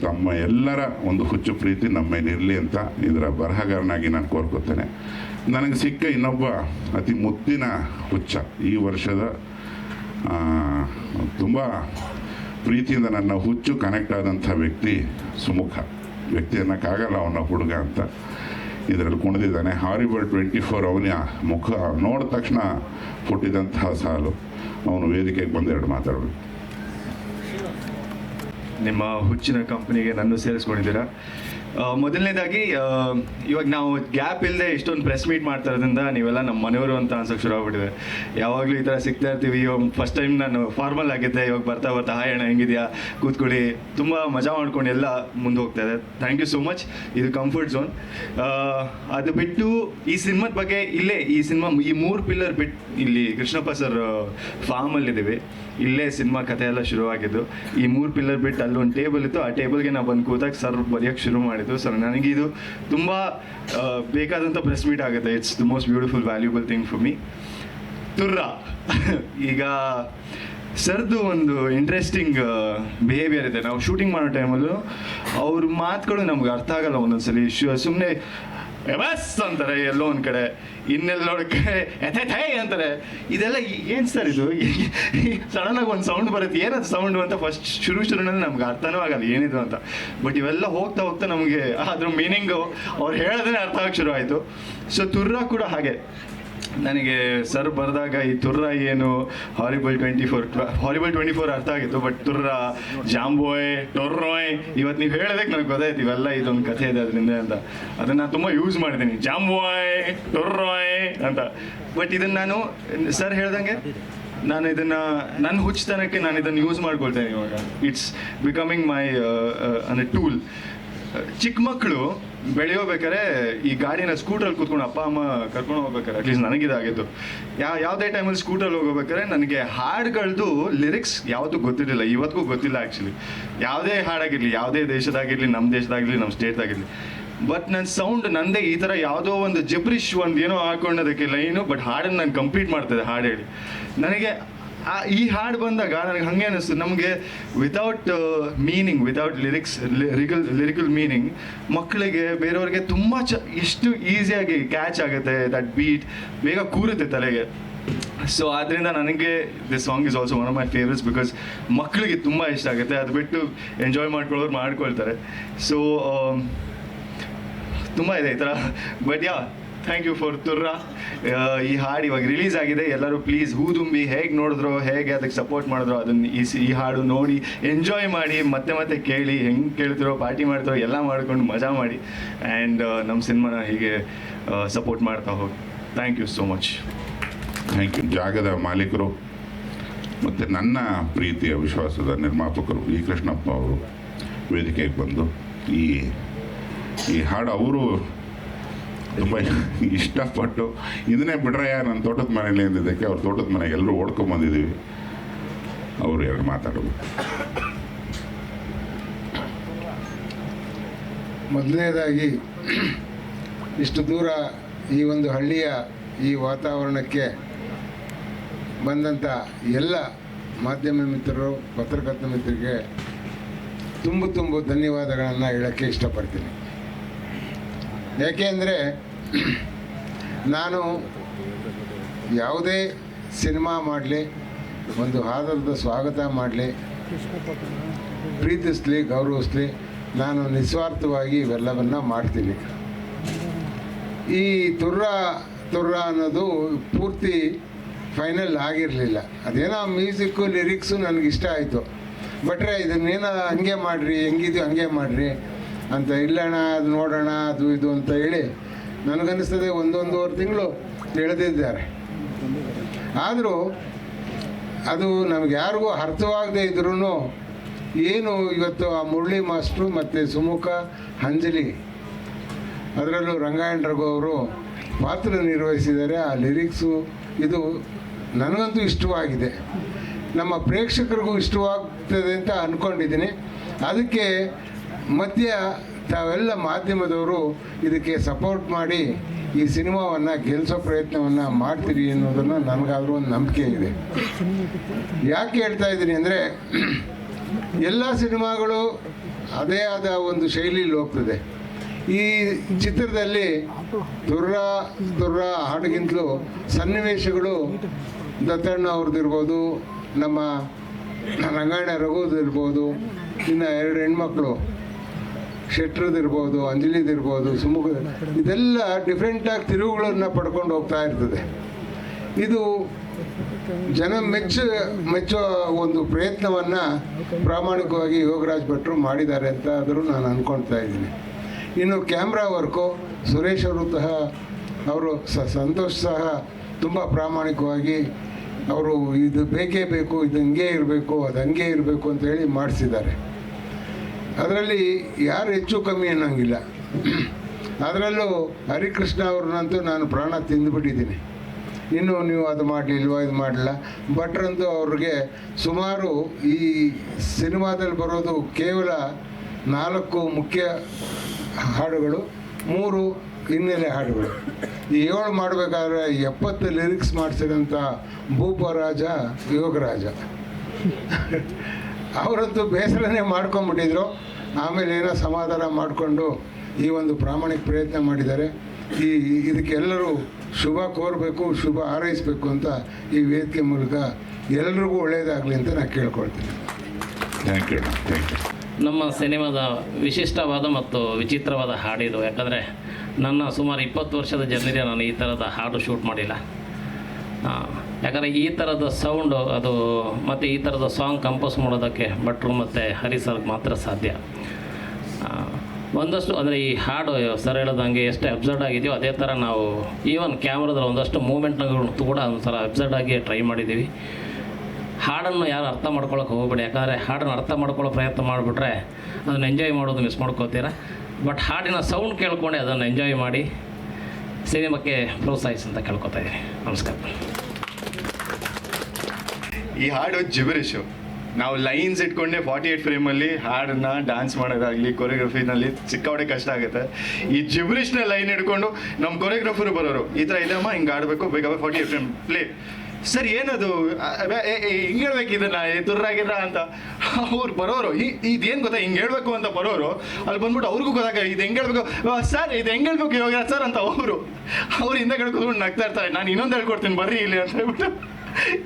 ತಮ್ಮ ಎಲ್ಲರ ಒಂದು ಹುಚ್ಚು ಪ್ರೀತಿ ನಮ್ಮ ಮೇಲೆ ಇರಲಿ ಅಂತ ಇದರ ಬರಹಗಾರನಾಗಿ ನಾನು ಕೋರ್ಕೋತೇನೆ. ನನಗೆ ಸಿಕ್ಕ ಇನ್ನೊಬ್ಬ ಅತಿ ಮುತ್ತಿನ ಹುಚ್ಚ ಈ ವರ್ಷದ ತುಂಬ ಪ್ರೀತಿಯಿಂದ ನನ್ನ ಹುಚ್ಚು ಕನೆಕ್ಟ್ ಆದಂಥ ವ್ಯಕ್ತಿ ಸುಮುಖ. ವ್ಯಕ್ತಿ ಅನ್ನೋಕ್ಕಾಗಲ್ಲ ಅವನ ಹುಡುಗ ಅಂತ ಇದರಲ್ಲಿ ಕುಣಿದಿದ್ದಾನೆ. ಹಾರಿಬಲ್ ಟ್ವೆಂಟಿ ಫೋರ್ ಅವನ ಮುಖ ನೋಡಿದ ತಕ್ಷಣ ಹುಟ್ಟಿದಂತಹ ಸಾಲು. ಅವನು ವೇದಿಕೆಗೆ ಬಂದು ಎರಡು ಮಾತಾಡಬೇಕು ನಿಮ್ಮ ಹುಚ್ಚಿನ ಕಂಪ್ನಿಗೆ ನನ್ನ ಸೇರಿಸ್ಕೊಂಡಿದ್ದೀರಾ? ಮೊದಲನೇದಾಗಿ ಇವಾಗ ನಾವು ಗ್ಯಾಪ್ ಇಲ್ಲದೆ ಇಷ್ಟೊಂದು ಪ್ರೆಸ್ ಮೀಟ್ ಮಾಡ್ತಾ ಇರೋದ್ರಿಂದ ನೀವೆಲ್ಲ ನಮ್ಮ ಮನೆಯವರು ಅಂತ ಅನ್ಸೋಕೆ ಶುರು ಆಗ್ಬಿಟ್ಟಿದೆ. ಯಾವಾಗಲೂ ಈ ಥರ ಸಿಗ್ತಾ ಇರ್ತೀವಿ. ಇವಾಗ ಫಸ್ಟ್ ಟೈಮ್ ನಾನು ಫಾರ್ಮಲ್ ಆಗಿದ್ದೆ. ಇವಾಗ ಬರ್ತಾ ಬರ್ತಾ, ಹಾಯ್ ಹೆಂಗಿದೆಯಾ? ಕೂತ್ಕೊಳ್ಳಿ. ತುಂಬ ಮಜಾ ಮಾಡ್ಕೊಂಡು ಎಲ್ಲ ಮುಂದೆ ಹೋಗ್ತಾ ಇದೆ ಥ್ಯಾಂಕ್ ಯು ಸೋ ಮಚ್ ಇದು ಕಂಫರ್ಟ್ ಝೋನ್ ಅದು ಬಿಟ್ಟು ಈ ಸಿನಿಮಾದ ಬಗ್ಗೆ ಇಲ್ಲೇ, ಈ ಸಿನಿಮಾ, ಈ ಮೂರು ಪಿಲ್ಲರ್ ಬಿಟ್ಟು ಇಲ್ಲಿ ಕೃಷ್ಣಪ್ಪ ಸರ್ ಫಾರ್ಮಲ್ಲಿದ್ದೀವಿ ಇಲ್ಲೇ ಸಿನಿಮಾ ಕಥೆ ಎಲ್ಲ ಶುರುವಾಗಿದ್ದು. ಈ ಮೂರು ಪಿಲ್ಲರ್ ಬಿಟ್ಟು ಅಲ್ಲೊಂದು ಟೇಬಲ್ ಇತ್ತು. ಆ ಟೇಬಲ್ಗೆ ನಾವು ಬಂದು ಕೂತಾಗ ಸರ್ ಬರೆಯೋಕ್ಕೆ ಶುರು ಮಾಡಿದ್ದು ಸರ್. ನನಗಿದು ತುಂಬ ಬೇಕಾದಂಥ ಪ್ರೆಸ್ ಮೀಟ್ ಆಗುತ್ತೆ. It's the most beautiful valuable thing for me Turra. ಈಗ, ಸರ್ದು ಒಂದು ಇಂಟ್ರೆಸ್ಟಿಂಗ್ ಬಿಹೇವಿಯರ್ ಇದೆ. ನಾವು ಶೂಟಿಂಗ್ ಮಾಡೋ ಟೈಮಲ್ಲೂ ಅವ್ರ ಮಾತುಗಳು ನಮ್ಗೆ ಅರ್ಥ ಆಗಲ್ಲ ಒಂದೊಂದ್ಸಲಿ. ಸುಮ್ಮನೆ ಬಸ್ ಅಂತಾರೆ ಎಲ್ಲೋ ಒಂದು ಕಡೆ. ಇನ್ನೆಲ್ಲೋ ಎಥೆ ಅಂತಾರೆ. ಇದೆಲ್ಲ ಏನು ಸರ್ ಇದು? ಸಡನ್ನಾಗಿ ಒಂದು ಸೌಂಡ್ ಬರುತ್ತೆ. ಏನದು ಸೌಂಡು ಅಂತ ಫಸ್ಟ್ ಶುರು ಶುರುನಲ್ಲಿ ನಮ್ಗೆ ಅರ್ಥನೂ ಆಗಲ್ಲ ಏನಿದು ಅಂತ. ಬಟ್ ಇವೆಲ್ಲ ಹೋಗ್ತಾ ಹೋಗ್ತಾ ನಮಗೆ ಅದ್ರ ಮೀನಿಂಗು ಅವ್ರು ಹೇಳೋದೇ ಅರ್ಥ ಆಗಕ್ಕೆ ಶುರು ಆಯಿತು. ಸೊ ತುರ್ರ ಕೂಡ ಹಾಗೆ. ನನಗೆ ಸರ್ ಬರೆದಾಗ ಈ ತುರ್ರ ಏನು horrible twenty four horrible twenty four ಅರ್ಥ ಆಗಿತ್ತು ಬಟ್ ತುರ್ರ, ಜಾಂಬೋಯ್, ಟೊರ್ರೋಯ್ ಇವತ್ತು ನೀವು ಹೇಳೋದಕ್ಕೆ ನನಗೆ ಗೊತ್ತಾಯ್ತು, ಇವೆಲ್ಲ ಇದೊಂದು ಕಥೆ ಇದೆ ಅದರಿಂದ ಅಂತ. ಅದನ್ನು ನಾನು ತುಂಬ ಯೂಸ್ ಮಾಡಿದ್ದೀನಿ ಜಾಂಬೋಯ್, ಟೊರ್ರೋಯ್ ಅಂತ. ಬಟ್ ಇದನ್ನು ನಾನು, ಸರ್ ಹೇಳ್ದಂಗೆ, ನಾನು ಇದನ್ನು ನನ್ನ ಹುಚ್ಚತನಕ್ಕೆ ನಾನು ಇದನ್ನು ಯೂಸ್ ಮಾಡ್ಕೊಳ್ತೇನೆ ಇವಾಗ. ಇಟ್ಸ್ ಬಿಕಮಿಂಗ್ ಮೈ ಅಂದರೆ ಟೂಲ್ ಚಿಕ್ಕ ಮಕ್ಕಳು ಬೆಳೆಯೋಬೇಕಾದ್ರೆ ಈ ಗಾಡಿನ ಸ್ಕೂಟ್ರಲ್ಲಿ ಕೂತ್ಕೊಂಡು ಅಪ್ಪ, ಅಮ್ಮ ಕರ್ಕೊಂಡು ಹೋಗ್ಬೇಕಾರೆ ಅಟ್ಲೀಸ್ಟ್ ನನಗಿದಾಗಿತ್ತು ಯಾವ ಯಾವುದೇ ಟೈಮಲ್ಲಿ ಸ್ಕೂಟ್ರಲ್ಲಿ ಹೋಗ್ಬೇಕಾದ್ರೆ ನನಗೆ ಹಾಡುಗಳದ್ದು ಲಿರಿಕ್ಸ್ ಯಾವತ್ತೂ ಗೊತ್ತಿರಲಿಲ್ಲ. ಇವತ್ತಿಗೂ ಗೊತ್ತಿಲ್ಲ ಆ್ಯಕ್ಚುಲಿ ಯಾವುದೇ ಹಾಡಾಗಿರಲಿ, ಯಾವುದೇ ದೇಶದಾಗಿರಲಿ ನಮ್ಮ ದೇಶದಾಗಿರಲಿ ನಮ್ಮ ಸ್ಟೇಟ್ದಾಗಿರಲಿ. ಬಟ್ ನನ್ನ ಸೌಂಡ್ ನಂದೇ ಈ ಥರ ಯಾವುದೋ ಒಂದು ಜಬ್ರಿಶ್ ಒಂದು ಏನೋ ಹಾಕೊಂಡೋದಕ್ಕೆ ಲೈನು ಬಟ್ ಹಾಡನ್ನು ನಾನು ಕಂಪ್ಲೀಟ್ ಮಾಡ್ತದೆ ಹಾಡು ಹೇಳಿ ನನಗೆ ಈ ಹಾಡು ಬಂದಾಗ ನನಗೆ ಹಾಗೆ ಅನಿಸ್ತು. ನಮಗೆ without meaning without lyrics lyrical lyrical meaning ಮಕ್ಕಳಿಗೆ, ಬೇರೆಯವ್ರಿಗೆ ತುಂಬ ಚ, ಎಷ್ಟು ಈಸಿಯಾಗಿ ಕ್ಯಾಚ್ ಆಗುತ್ತೆ ದಟ್ ಬೀಟ್ ಬೇಗ ಕೂರುತ್ತೆ ತಲೆಗೆ. ಸೊ ಆದ್ದರಿಂದ ನನಗೆ this song is also one of my favourites because ಮಕ್ಕಳಿಗೆ ತುಂಬ ಇಷ್ಟ ಆಗುತ್ತೆ. ಅದು ಬಿಟ್ಟು ಎಂಜಾಯ್ ಮಾಡ್ಕೊಳ್ಳೋರು ಮಾಡ್ಕೊಳ್ತಾರೆ. ಸೊ ತುಂಬ ಇದೆ ಈ ಥರ but yeah thank you for Turra ಈ ಹಾಡು ಇವಾಗ ರಿಲೀಸ್ ಆಗಿದೆ. ಎಲ್ಲರೂ ಪ್ಲೀಸ್ ಹೂದುಂಬಿ ಹೇಗೆ ನೋಡಿದ್ರು, ಹೇಗೆ ಅದಕ್ಕೆ ಸಪೋರ್ಟ್ ಮಾಡಿದ್ರು ಅದನ್ನು ಈ ಈ ಹಾಡು ನೋಡಿ ಎಂಜಾಯ್ ಮಾಡಿ, ಮತ್ತೆ ಮತ್ತೆ ಕೇಳಿ, ಹೆಂಗೆ ಕೇಳ್ತಿರೋ, ಪಾರ್ಟಿ ಮಾಡ್ತಿರೋ, ಎಲ್ಲ ಮಾಡ್ಕೊಂಡು ಮಜಾ ಮಾಡಿ. ಆ್ಯಂಡ್ ನಮ್ಮ ಸಿನಿಮಾನ ಹೀಗೆ ಸಪೋರ್ಟ್ ಮಾಡ್ತಾ ಹೋಗಿ. Thank you so much thank you ಜಾಗದ ಮಾಲೀಕರು ಮತ್ತು ನನ್ನ ಪ್ರೀತಿಯ ವಿಶ್ವಾಸದ ನಿರ್ಮಾಪಕರು ಈ ಕೃಷ್ಣಪ್ಪ ಅವರು ವೇದಿಕೆಗೆ ಬಂದು ಈ ಈ ಹಾಡು ಅವರು ಇಷ್ಟಪಟ್ಟು ಇದನ್ನೇ ಬಿಡ್ರಯ್ಯ ನನ್ನ ತೋಟದ ಮನೇಲಿ ಅಂದಿದ್ದಕ್ಕೆ ಅವ್ರ ತೋಟದ ಮನೆಗೆ ಎಲ್ಲರೂ ಓಡ್ಕೊಂಬಂದಿದ್ದೀವಿ ಅವರು ಎರಡು ಮಾತಾಡೋದು ಮೊದಲನೇದಾಗಿ, ಇಷ್ಟು ದೂರ ಈ ಒಂದು ಹಳ್ಳಿಯ ಈ ವಾತಾವರಣಕ್ಕೆ ಬಂದಂಥ ಎಲ್ಲ ಮಾಧ್ಯಮ ಮಿತ್ರರು, ಪತ್ರಕರ್ತ ಮಿತ್ರರಿಗೆ ತುಂಬು ತುಂಬು ಧನ್ಯವಾದಗಳನ್ನು ಹೇಳೋಕ್ಕೆ ಇಷ್ಟಪಡ್ತೀನಿ. ಯಾಕೆ ಅಂದರೆ ನಾನು ಯಾವುದೇ ಸಿನಿಮಾ ಮಾಡಲಿ, ಒಂದು ಆಧಾರದ ಸ್ವಾಗತ ಮಾಡಲಿ, ಪ್ರೀತಿಸಲಿ, ಗೌರವಿಸಲಿ, ನಾನು ನಿಸ್ವಾರ್ಥವಾಗಿ ಇವೆಲ್ಲವನ್ನು ಮಾಡ್ತೀನಿ. ಈ ತುರ್ರ ತುರ್ರ ಅನ್ನೋದು ಪೂರ್ತಿ ಫೈನಲ್ ಆಗಿರಲಿಲ್ಲ. ಅದೇನೋ ಮ್ಯೂಸಿಕ್ಕು, ಲಿರಿಕ್ಸು ನನಗೆ ಇಷ್ಟ ಆಯಿತು. ಬಟ್ರೆ ಇದನ್ನೇನೋ ಹಂಗೆ ಮಾಡಿರಿ, ಹೆಂಗಿದ್ಯೋ ಹಂಗೆ ಮಾಡಿರಿ ಅಂತ, ಇಲ್ಲಣ್ಣ, ಅದು ನೋಡೋಣ, ಅದು ಇದು ಅಂತ ಹೇಳಿ ನನಗನ್ನಿಸ್ತದೆ ಒಂದೊಂದೂವರೆ ತಿಂಗಳು ಎಳೆದಿದ್ದಾರೆ ಆದರೂ ಅದು ನಮ್ಗೆ ಯಾರಿಗೂ ಅರ್ಥವಾಗದೇ ಇದ್ರೂ ಏನು ಇವತ್ತು ಆ ಮುರಳಿ ಮಾಸ್ಟ್ರು ಮತ್ತು ಸುಮುಖ ಅಂಜಲಿ ಅದರಲ್ಲೂ ರಂಗಾಯಣ ರಘು ಅವರು ಪಾತ್ರ ನಿರ್ವಹಿಸಿದ್ದಾರೆ, ಆ ಲಿರಿಕ್ಸು ಇದು ನನಗಂತೂ ಇಷ್ಟವಾಗಿದೆ. ನಮ್ಮ ಪ್ರೇಕ್ಷಕರಿಗೂ ಇಷ್ಟವಾಗ್ತದೆ ಅಂತ ಅಂದ್ಕೊಂಡಿದ್ದೀನಿ ಅದಕ್ಕೆ ಮಧ್ಯ ತಾವೆಲ್ಲ ಮಾಧ್ಯಮದವರು ಇದಕ್ಕೆ ಸಪೋರ್ಟ್ ಮಾಡಿ ಈ ಸಿನಿಮಾವನ್ನು ಗೆಲ್ಲಿಸೋ ಪ್ರಯತ್ನವನ್ನು ಮಾಡ್ತೀರಿ ಅನ್ನೋದನ್ನು ನನಗಾದರೂ ಒಂದು ನಂಬಿಕೆ ಇದೆ. ಯಾಕೆ ಹೇಳ್ತಾ ಇದ್ದೀನಿ ಅಂದರೆ ಎಲ್ಲ ಸಿನಿಮಾಗಳು ಅದೇ ಆದ ಒಂದು ಶೈಲಿಯಲ್ಲಿ ಹೋಗ್ತದೆ. ಈ ಚಿತ್ರದಲ್ಲಿ ದುರ್ರ ದುರ್ರ ಹಾಡಿಗಿಂತಲೂ ಸನ್ನಿವೇಶಗಳು ದತ್ತಣ್ಣ ಅವ್ರದ್ದಿರ್ಬೋದು ನಮ್ಮ ರಂಗಾಯಣ ರಘುದಿರ್ಬೋದು ಇನ್ನು ಎರಡು ಹೆಣ್ಮಕ್ಳು. ಶೆಟ್ರದಿರ್ಬೋದು ಅಂಜಲಿದಿರ್ಬೋದು, ಸುಮುಖ, ಇದೆಲ್ಲ ಡಿಫ್ರೆಂಟಾಗಿ ತಿರುವುಗಳನ್ನು ಪಡ್ಕೊಂಡು ಹೋಗ್ತಾ ಇರ್ತದೆ. ಇದು ಜನ ಮೆಚ್ಚ, ಮೆಚ್ಚೋ ಒಂದು ಪ್ರಯತ್ನವನ್ನು ಪ್ರಾಮಾಣಿಕವಾಗಿ ಯೋಗರಾಜ್ ಭಟ್ರು ಮಾಡಿದ್ದಾರೆ ಅಂತ ಆದರೂ ನಾನು ಅಂದ್ಕೊಳ್ತಾ ಇದ್ದೀನಿ. ಇನ್ನು ಕ್ಯಾಮ್ರಾ ವರ್ಕು, ಸುರೇಶ್ ಅವರು ಸಹ, ಅವರು ಸ, ಸಂತೋಷ್ ಸಹ ತುಂಬ ಪ್ರಾಮಾಣಿಕವಾಗಿ ಅವರು ಇದು ಬೇಕೇ ಬೇಕು, ಇದು ಹಂಗೆ ಇರಬೇಕು, ಅದು ಹಂಗೆ ಇರಬೇಕು ಅಂತ ಹೇಳಿ ಮಾಡಿಸಿದ್ದಾರೆ. ಅದರಲ್ಲಿ ಯಾರು ಹೆಚ್ಚು ಕಮ್ಮಿ ಅನ್ನೋಂಗಿಲ್ಲ. ಅದರಲ್ಲೂ ಹರಿಕೃಷ್ಣ ಅವ್ರನ್ನಂತೂ ನಾನು ಪ್ರಾಣ ತಿಂದುಬಿಟ್ಟಿದ್ದೀನಿ. ಇನ್ನು ನೀವು ಅದು ಮಾಡಲಿಲ್ವ ಇದು ಮಾಡಲಿಲ್ಲ. ಭಟ್ರಂತೂ ಅವ್ರಿಗೆ ಸುಮಾರು ಈ ಸಿನಿಮಾದಲ್ಲಿ ಬರೋದು ಕೇವಲ ನಾಲ್ಕು ಮುಖ್ಯ ಹಾಡುಗಳು, ಮೂರು ಹಿನ್ನೆಲೆ ಹಾಡುಗಳು. ಈ ಏಳು ಮಾಡಬೇಕಾದ್ರೆ ಎಪ್ಪತ್ತು ಲಿರಿಕ್ಸ್ ಮಾಡಿಸಿದಂಥ ಭೂಪರಾಜ ಯೋಗರಾಜ. ಅವರಂತೂ ಬೇಸರನೇ ಮಾಡ್ಕೊಂಡ್ಬಿಟ್ಟಿದ್ರು ಆಮೇಲೆ ಏನೋ ಸಮಾಧಾನ ಮಾಡಿಕೊಂಡು ಈ ಒಂದು ಪ್ರಾಮಾಣಿಕ ಪ್ರಯತ್ನ ಮಾಡಿದ್ದಾರೆ. ಈ ಇದಕ್ಕೆಲ್ಲರೂ ಶುಭ ಕೋರಬೇಕು ಶುಭ ಹಾರೈಸಬೇಕು ಅಂತ ಈ ವೇದಿಕೆ ಮೂಲಕ ಎಲ್ರಿಗೂ ಒಳ್ಳೆಯದಾಗಲಿ ಅಂತ ನಾನು ಕೇಳ್ಕೊಳ್ತೀನಿ. ಥ್ಯಾಂಕ್ ಯು ಥ್ಯಾಂಕ್ ಯು ನಮ್ಮ ಸಿನಿಮಾದ ವಿಶಿಷ್ಟವಾದ ಮತ್ತು ವಿಚಿತ್ರವಾದ ಹಾಡಿದು ಯಾಕಂದರೆ ನನ್ನ ಸುಮಾರು ಇಪ್ಪತ್ತು ವರ್ಷದ ಜನರಿಗೆ ನಾನು ಈ ಥರದ ಹಾಡು ಶೂಟ್ ಮಾಡಿಲ್ಲ. ಆ, ಯಾಕಂದರೆ ಈ ಥರದ ಸೌಂಡು ಅದು ಮತ್ತು ಈ ಥರದ ಸಾಂಗ್ ಕಂಪೋಸ್ ಮಾಡೋದಕ್ಕೆ ಭಟ್ರು ಮತ್ತು ಹರಿ ಮಾತ್ರ ಸಾಧ್ಯ. ಒಂದಷ್ಟು ಅಂದರೆ ಈ ಹಾಡು ಸರ್ ಹೇಳೋದಂಗೆ ಎಷ್ಟು ಅಬ್ಸರ್ಡ್ ಆಗಿದೆಯೋ ಅದೇ ಥರ ನಾವು ಈವನ್ ಕ್ಯಾಮ್ರಾದಲ್ಲಿ ಒಂದಷ್ಟು ಮೂಮೆಂಟ್ನಗಳು ಕೂಡ ಒಂದು ಸಲ ಅಬ್ಸರ್ಡ್ ಆಗಿ ಟ್ರೈ ಮಾಡಿದ್ದೀವಿ. ಹಾಡನ್ನು ಯಾರು ಅರ್ಥ ಮಾಡ್ಕೊಳಕ್ಕೆ ಹೋಗಬೇಡಿ. ಯಾಕಂದರೆ ಹಾಡನ್ನು ಅರ್ಥ ಮಾಡ್ಕೊಳ್ಳೋ ಪ್ರಯತ್ನ ಮಾಡಿಬಿಟ್ರೆ ಅದನ್ನು ಎಂಜಾಯ್ ಮಾಡೋದು ಮಿಸ್ ಮಾಡ್ಕೋತೀರ. ಬಟ್ ಹಾಡಿನ ಸೌಂಡ್ ಕೇಳ್ಕೊಂಡೆ ಅದನ್ನು ಎಂಜಾಯ್ ಮಾಡಿ ಸಿನಿಮಾಕ್ಕೆ ಪ್ರೋತ್ಸಾಹಿಸಿ ಅಂತ ಕೇಳ್ಕೊತಾ ಇದ್ದೀನಿ. ನಮಸ್ಕಾರ. ಈ ಹಾಡು ಜಿಬರಿಶು. ನಾವು ಲೈನ್ಸ್ ಇಟ್ಕೊಂಡೆ ಫಾರ್ಟಿ ಏಟ್ ಫ್ರೇಮಲ್ಲಿ ಹಾಡನ್ನ ಡ್ಯಾನ್ಸ್ ಮಾಡೋದಾಗಲಿ ಕೊರಿಯೋಗ್ರಫಿನಲ್ಲಿ ಸಿಕ್ಕಾಪಟ್ಟೆ ಕಷ್ಟ ಆಗುತ್ತೆ. ಈ ಜಿಬ್ರಿಷ್ನ ಲೈನ್ ಹಿಡ್ಕೊಂಡು ನಮ್ಮ ಕೊರಿಯೋಗ್ರಫರು ಬರೋರು ಈ ಥರ ಇದಮ್ಮ ಹಿಂಗೆ ಆಡಬೇಕು ಬೇಕಾದ್ರೆ forty eight frame play sir ಏನದು? ಹಿಂಗೆ ಹೇಳ್ಬೇಕು ಇದನ್ನ ಏ, ತುರ್ರಾಗಿರ ಅಂತ. ಅವ್ರು ಬರೋರು ಇದೇನು ಗೊತ್ತಾ? ಹಿಂಗೆ ಹೇಳ್ಬೇಕು ಅಂತ ಬರೋರು ಅಲ್ಲಿ ಬಂದ್ಬಿಟ್ಟು ಅವ್ರಿಗೂ ಗೊತ್ತಾಗ ಇದು ಹೆಂಗೆ ಹೇಳ್ಬೇಕು? ಸರ್ ಇದು ಹೆಂಗೆ ಹೇಳ್ಬೇಕು ಇವಾಗ ಸರ್ ಅಂತ ಅವರು. ಅವ್ರು ಹಿಂದೆ ಕೇಳ್ಕೊಂಡು ನಗ್ತಾ ಇರ್ತಾರೆ. ನಾನು ಇನ್ನೊಂದು ಹೇಳ್ಕೊಡ್ತೀನಿ ಬರ್ರಿ ಇಲ್ಲಿ ಅಂತ ಹೇಳ್ಬಿಟ್ಟು.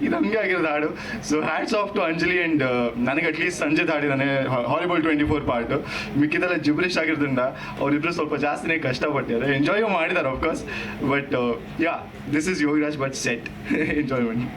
ಇದು ಹಂಗೆ ಆಗಿರೋದು ಹಾಡು. So hats off to Anjali and ನನಗೆ ಅಟ್ಲೀಸ್ಟ್ ಸಂಜೆ ಹಾಡಿದಾನೆ ಹಾಲಿಬಾಲ್ ಟ್ವೆಂಟಿ ಫೋರ್ ಪಾರ್ಟ್ ಮಿಕ್ಕಿದೆಲ್ಲ ಜಿಬ್ರಿಷ್ ಆಗಿರೋದ್ರಿಂದ ಅವರಿಬ್ಬರು ಸ್ವಲ್ಪ ಜಾಸ್ತಿನೇ ಕಷ್ಟಪಟ್ಟಿದ್ದಾರೆ ಎಂಜಾಯ್ ಮಾಡಿದ್ದಾರೆ of course but yeah this is Yogiraj but set enjoyment